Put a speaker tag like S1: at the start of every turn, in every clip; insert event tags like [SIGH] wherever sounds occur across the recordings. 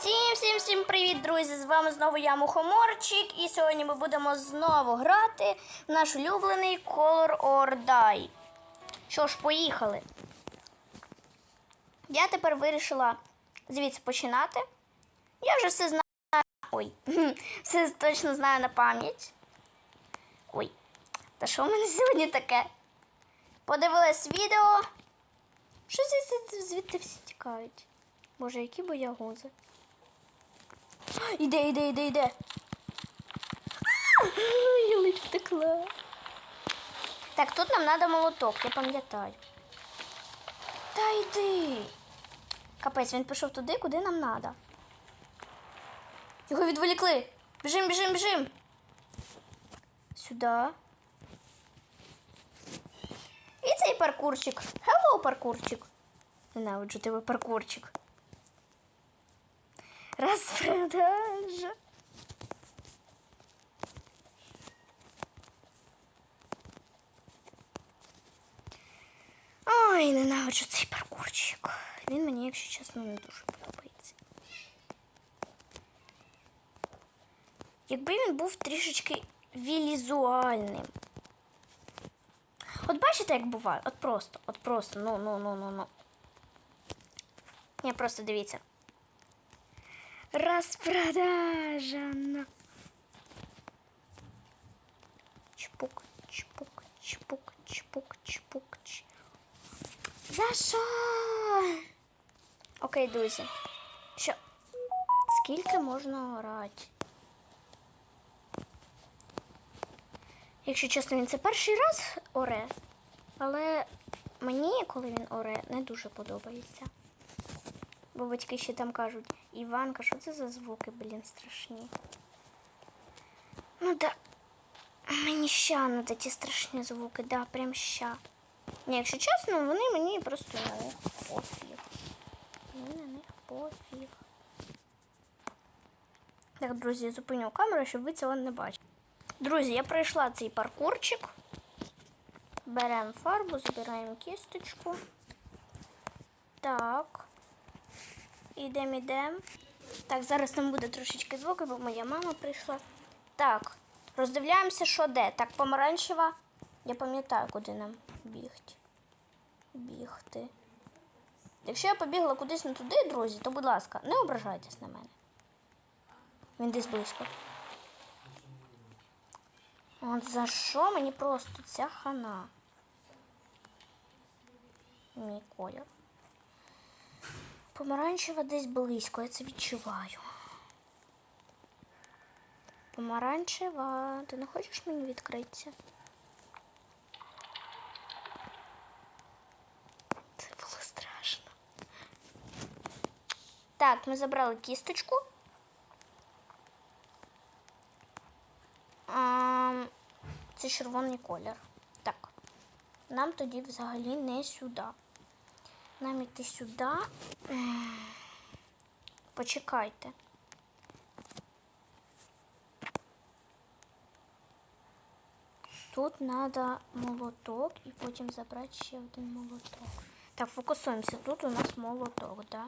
S1: Всім всім всім привіт, друзі! З вами знову я Мухоморчик, і сьогодні ми будемо знову грати в наш улюблений Color or Die. Що ж, поїхали. Я тепер вирішила звідси починати. Я вже все знаю. Ой, [LAUGHS] все точно знаю на пам'ять. Ой, та що в мене сьогодні таке? Подивилась відео. Що звідти, всі тікають? Боже, які боягузи. Іде, іде, іде, іде. А, Я ледь втекла. Так, тут нам треба молоток, я пам'ятаю. Та йди. Капець, він пішов туди, куди нам треба. Його відволікли. Біжим, біжим, біжим. Сюди. І цей паркурчик. Hello, паркурчик. Ненавиджу тебе паркурчик. Розпродажа. Ой, ненавиджу цей паркурчик. Він мені, якщо чесно, не дуже подобається. Якби він був трішечки візуальним. От бачите, як буває? От просто, от просто, ну, ну, ну, ну, ну. Ні, просто дивіться. Розпродажа. на. Чпук, чпук, чпук, чпук, чпук, ч. За що? Окей, друзі. Що? Скільки можна орати? Якщо чесно, він це перший раз оре. Але мені, коли він оре, не дуже подобається. Бо батьки ще там кажуть, Іванка, що це за звуки, блін, страшні. Ну да. Мені ща надо ті страшні звуки, да, прям ща. Ні, якщо чесно, вони мені просто на них пофіг. Мені на них пофіг. Так, друзі, я зупиню камеру, щоб ви цього не бачили. Друзі, я пройшла цей паркурчик. Беремо фарбу, збираємо кісточку. Так. Ідемо, ідемо. Так, зараз там буде трошечки звуку, бо моя мама прийшла. Так, роздивляємося, що де. Так, помаранчева. Я пам'ятаю, куди нам бігти. Бігти. Якщо я побігла кудись не туди, друзі, то, будь ласка, не ображайтесь на мене. Він десь близько. От за що мені просто ця хана? Мій колір. Помаранчева десь близько, я це відчуваю. Помаранчева, ти не хочеш мені відкритися? Це було страшно. Так, ми забрали кісточку. Це червоний колір. Так. Нам тоді взагалі не сюди. Нам іти сюди. Почекайте. Тут треба молоток і потім забрати ще один молоток. Так, фокусуємося. Тут у нас молоток, да?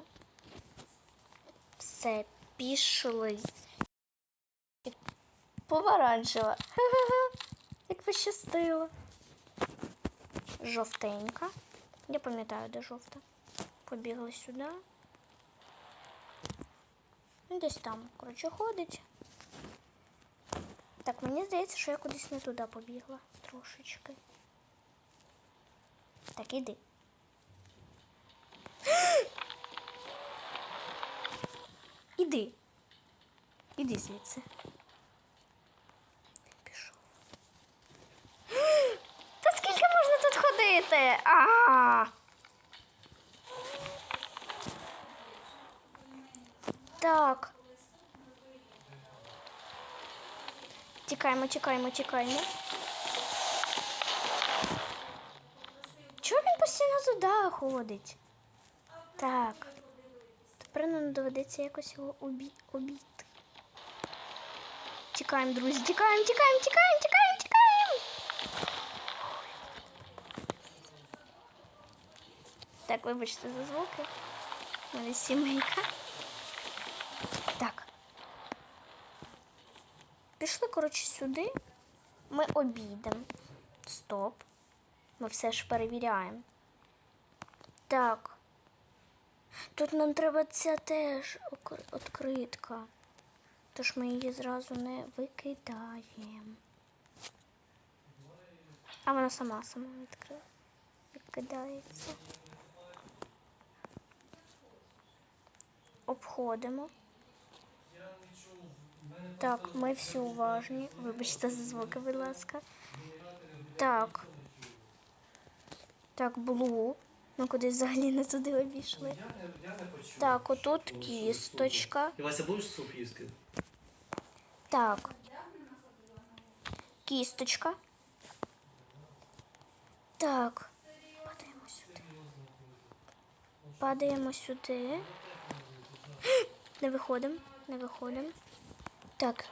S1: Все, пішли. Помаранчева. Ха-ха-ха. Як пощастило. Жовтенька. Я пам'ятаю, де жовта. Побігли сюди. Ну, Десь там, коротше, ходить. Так, мені здається, що я кудись не туди побігла трошечки. Так, іди. [GASPS] Іди. Іди звідси. [GASPS] Пішов. [GASPS] Можна? А. Так. Тікаємо, тікаємо, тікаємо. Чого він постійно туди ходить? Так. Тепер нам доведеться якось його обі... обійти. Тікаємо, друзі, тікаємо, тікаємо, тікаємо, тікаємо. Так, вибачте за звуки. У мене сімейка. Так. Пішли, коротше, сюди. Ми обійдемо. Стоп. Ми все ж перевіряємо. Так. Тут нам треба ця теж відкритка. Тож ми її зразу не викидаємо. А вона сама сама відкрила. Відкидається. Обходимо. Так, ми всі уважні. Вибачте за звуки, будь ласка. Так. Так, блу. Ми кудись взагалі не туди обійшли.
S2: Я не, почув.
S1: Так, отут кісточка.
S2: Вася, будеш суп їсти?
S1: Так. Кісточка. Так. Падаємо сюди. Падаємо сюди. Не виходимо. Не виходимо. Так.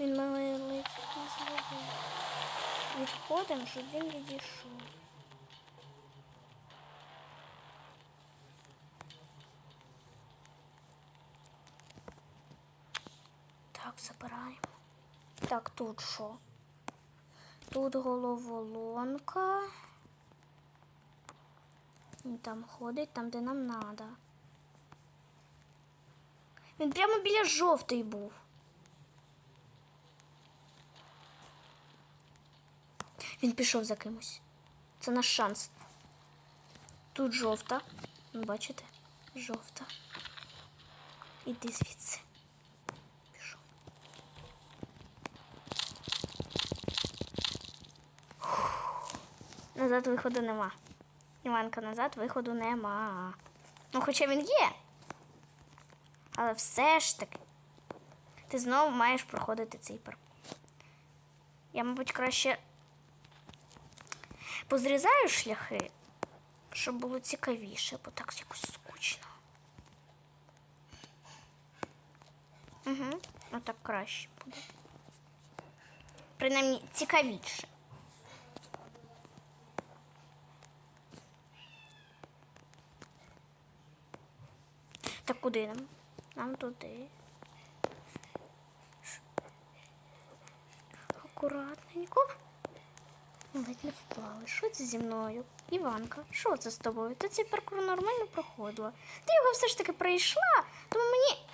S1: Він мене ледь зробив. Відходимо, щоб він відійшов. Так, забираємо. Так, тут що? Тут головоломка. Він там ходить, там, де нам треба. Він прямо біля жовтий був. Він пішов за кимось. Це наш шанс. Тут жовта. Бачите? Жовта. Іди звідси. Назад виходу нема. Іванка, назад виходу нема. Ну, хоча він є. Але все ж таки. Ти знову маєш проходити цей парк. Я, мабуть, краще позрізаю шляхи, щоб було цікавіше, бо так якось скучно. Угу. Ну так краще буде. Принаймні цікавіше. Так куди нам? Нам туди. Акуратненько. Ледь не впали. Що це зі мною? Іванка, що це з тобою? Ти цей паркур нормально проходила. Ти його все ж таки пройшла, тому мені.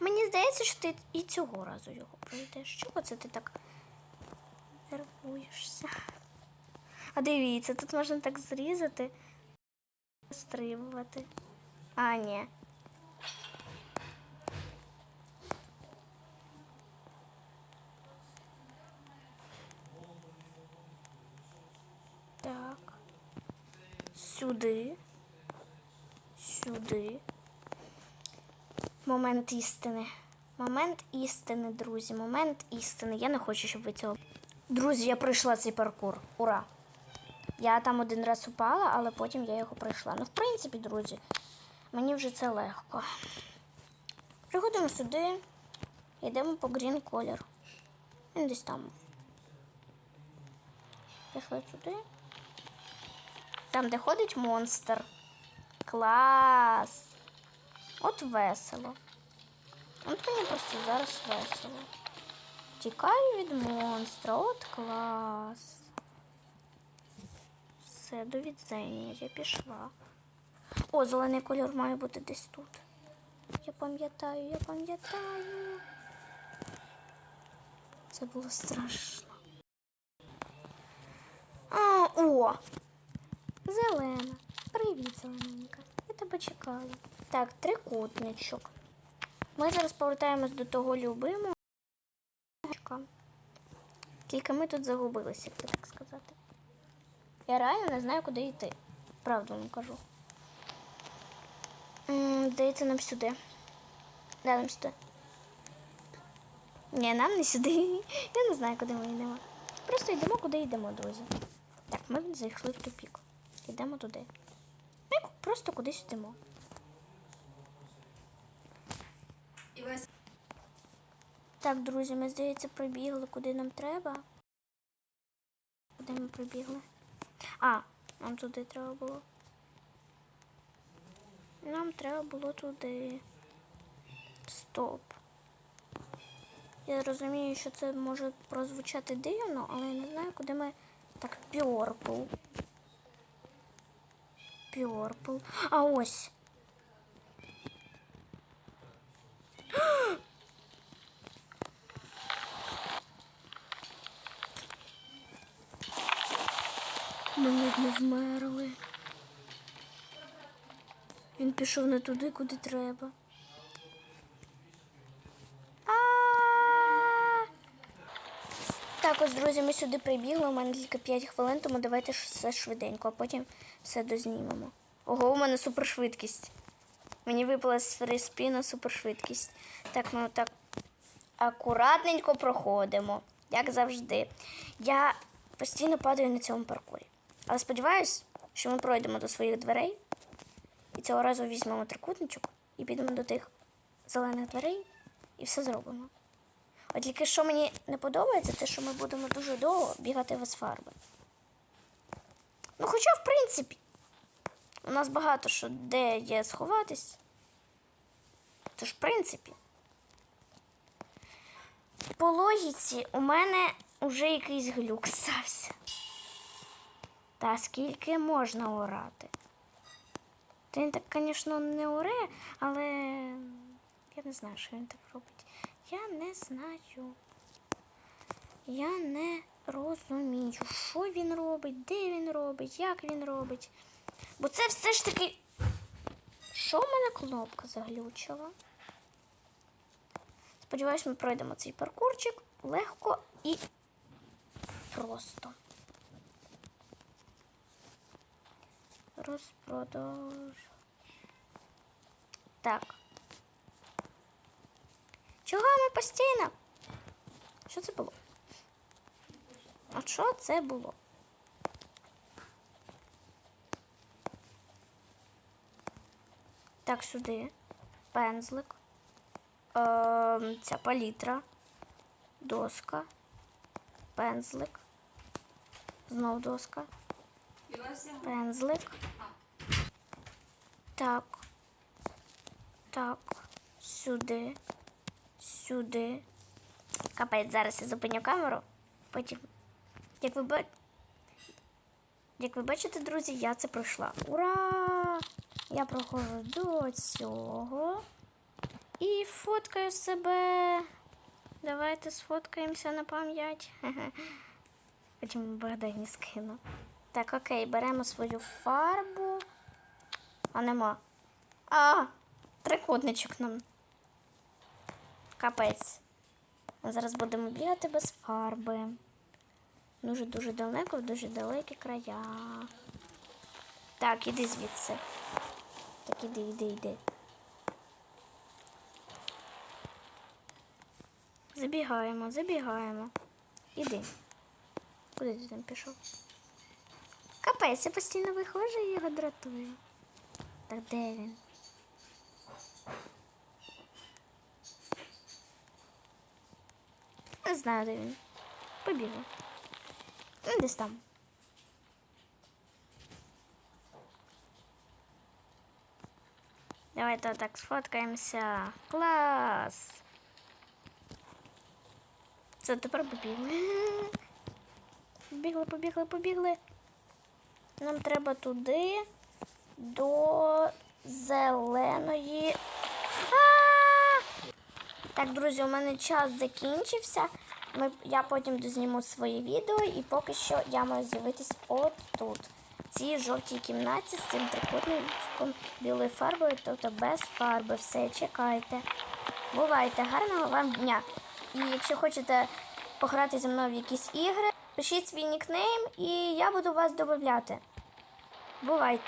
S1: Мені здається, що ти і цього разу його пройдеш. Чого це ти так нервуєшся? А дивіться, тут можна так зрізати, стрибувати. А, ні. Так. Сюди. Сюди. Момент істини. Момент істини, друзі. Момент істини. Я не хочу, щоб ви цього. Друзі, я пройшла цей паркур. Ура! Я там один раз упала, але потім я його пройшла. Ну, в принципі, друзі, мені вже це легко. Приходимо сюди, йдемо по грін колір. Він десь там. Пішли сюди. Там, де ходить монстр. Клас. От весело. От мені просто зараз весело. Тікаю від монстра. От клас. Все, до відзення, я пішла. О, зелений кольор має бути десь тут. Я пам'ятаю, я пам'ятаю. Це було страшно. А, о! Зелена. Привіт, зелененька. Я тебе чекаю. Так, трикутничок. Ми зараз повертаємось до того любимого. Тільки ми тут загубилися, як так сказати. Я реально не знаю, куди йти. Правду вам кажу. Здається, нам сюди. Да, нам сюди. Ні, нам не сюди. [LAUGHS] Я не знаю, куди ми йдемо. Просто йдемо, куди йдемо, друзі. Так, ми зайшли в тупік. Йдемо туди. Ми просто кудись йдемо. Так, друзі, ми, здається, прибігли, куди нам треба. Куди ми прибігли? А, нам туди треба було. Нам треба було туди. Стоп. Я розумію, що це може прозвучати дивно, але я не знаю, куди ми. Так, Пьорпл. Пьорпл. А ось. Ми не вмерли. Він пішов не туди, куди треба. А! Так, ось, друзі, ми сюди прибігли. У мене тільки 5 хвилин, тому давайте все швиденько, а потім все дознімемо. Ого, у мене супершвидкість. Мені випала з фриспіна супершвидкість. Так, ми отак акуратненько проходимо, як завжди. Я постійно падаю на цьому паркурі. Але сподіваюсь, що ми пройдемо до своїх дверей. І цього разу візьмемо трикутничок і підемо до тих зелених дверей і все зробимо. От тільки що мені не подобається, те, що ми будемо дуже довго бігати без фарби. Ну, хоча, в принципі, у нас багато що де є сховатись. Тож, в принципі, по логіці у мене вже якийсь глюк стався. Та скільки можна орати? Та він так, звісно, не оре, але я не знаю, що він так робить. Я не знаю. Я не розумію, що він робить, де він робить, як він робить. Бо це все ж таки. Що в мене кнопка заглючила? Сподіваюсь, ми пройдемо цей паркурчик легко і просто. Розпродаж. Так. Чого ми постійно? Що це було? А що це було? Так, сюди. Пензлик. Ем, ця палітра. Доска. Пензлик. Знов доска. Пензлик. Так. Так. Сюди. Сюди. Капець, зараз я зупиню камеру. Потім. Як ви бачите. Як ви бачите, друзі, я це пройшла. Ура! Я проходжу до цього. І фоткаю себе. Давайте сфоткаємося на пам'ять. [LAUGHS] Потім Богдані скину. Так, окей, беремо свою фарбу. А нема. А, трикутничок нам. Капець. Ми зараз будемо бігати без фарби. Дуже-дуже далеко, в дуже далекі края. Так, іди звідси. Так, іди, іди, іди. Забігаємо, забігаємо. Іди. Куди ти там пішов? Капець, я постійно виходжу і його дратую. Так де він? Не знаю, де він. Побігли. Ну, Десь там. Давайте отак сфоткаємося. Клас! Все, тепер побігли. [LAUGHS] Побігли, побігли, побігли. Нам треба туди до зеленої. Так, друзі, у мене час закінчився. Ми, я потім дозніму своє відео, і поки що я маю з'явитись отут. В цій жовтій кімнаті з цим трикутником білою фарбою, тобто без фарби. Все, чекайте. Бувайте, гарного вам дня. І якщо хочете пограти зі мною в якісь ігри, пишіть свій нікнейм і я буду вас додати. Бувайте!